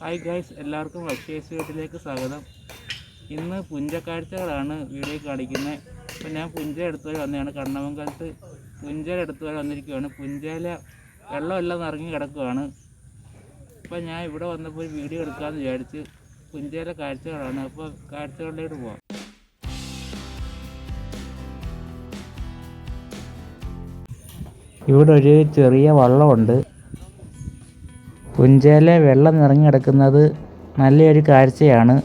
Hi guys എല്ലാവർക്കും വശ്യേസ് വീട്ടിലേക്ക് സ്വാഗതം. ഇന്ന് പുഞ്ചക്കാഴ്ചകളാണ് വീഡിയോ കാണിക്കുന്നത്. ഇപ്പം ഞാൻ പുഞ്ച എടുത്തു വരെ വന്നതാണ്. കണ്ണമംഗലത്ത് പുഞ്ചയില എടുത്തു വരെ വന്നിരിക്കുകയാണ് പുഞ്ചയില വെള്ളമെല്ലാം നിറങ്ങി കിടക്കുകയാണ് ഇപ്പം ഞാൻ ഇവിടെ വന്നപ്പോൾ ഒരു വീഡിയോ എടുക്കാമെന്ന് വിചാരിച്ച് പുഞ്ചയിലെ കാഴ്ചകളാണ്. അപ്പോൾ കാഴ്ചകളിലേക്ക് പോവാം. ഇവിടെ ഒരു ചെറിയ വള്ളമുണ്ട്. പുഞ്ചയിലെ വെള്ളം നിറഞ്ഞു കിടക്കുന്നത് നല്ലൊരു കാഴ്ചയാണ്.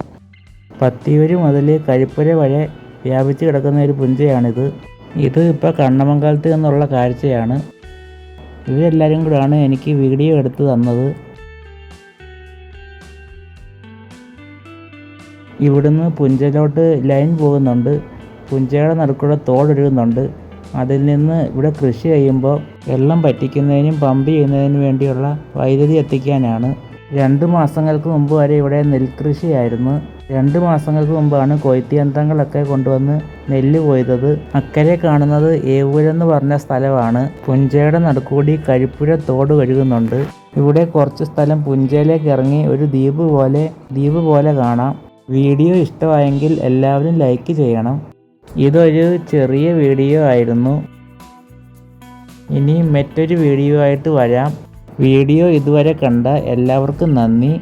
പത്തിയൂര് മുതൽ കഴിപ്പുര വരെ വ്യാപിച്ച് കിടക്കുന്ന ഒരു പുഞ്ചയാണിത്. ഇത് ഇപ്പോൾ കണ്ണമംഗലത്ത് നിന്നുള്ള കാഴ്ചയാണ്. ഇവരെല്ലാവരും കൂടെയാണ് എനിക്ക് വീഡിയോ എടുത്ത് തന്നത്. ഇവിടുന്ന് പുഞ്ചയിലോട്ട് ലൈൻ പോകുന്നുണ്ട്. പുഞ്ചയുടെ നടുക്കൂടെ തോടൊഴുകുന്നുണ്ട് അതിൽ നിന്ന് ഇവിടെ കൃഷി ചെയ്യുമ്പോൾ വെള്ളം പറ്റിക്കുന്നതിനും പമ്പ് ചെയ്യുന്നതിനും വേണ്ടിയുള്ള വൈദ്യുതി എത്തിക്കാനാണ്. രണ്ട് മാസങ്ങൾക്ക് മുമ്പ് വരെ ഇവിടെ നെൽകൃഷിയായിരുന്നു. രണ്ട് മാസങ്ങൾക്ക് മുമ്പാണ് കൊയ്ത്ത് യന്ത്രങ്ങളൊക്കെ കൊണ്ടുവന്ന് നെല്ല് കൊയ്തത്. അക്കരെ കാണുന്നത് ഏവൂരെന്ന് പറഞ്ഞ സ്ഥലമാണ്. പുഞ്ചയുടെ നടുക്കൂടി കഴിപ്പുഴ തോട് കഴുകുന്നുണ്ട്. ഇവിടെ കുറച്ച് സ്ഥലം പുഞ്ചയിലേക്ക് ഇറങ്ങി ഒരു ദ്വീപ് പോലെ ദ്വീപ് പോലെ കാണാം. വീഡിയോ ഇഷ്ടമായെങ്കിൽ എല്ലാവരും ലൈക്ക് ചെയ്യണം. ഇതൊരു ചെറിയ വീഡിയോ ആയിരുന്നു. ഇനി മറ്റൊരു വീഡിയോ ആയിട്ട് വരാം. വീഡിയോ ഇതുവരെ കണ്ട എല്ലാവർക്കും നന്ദി.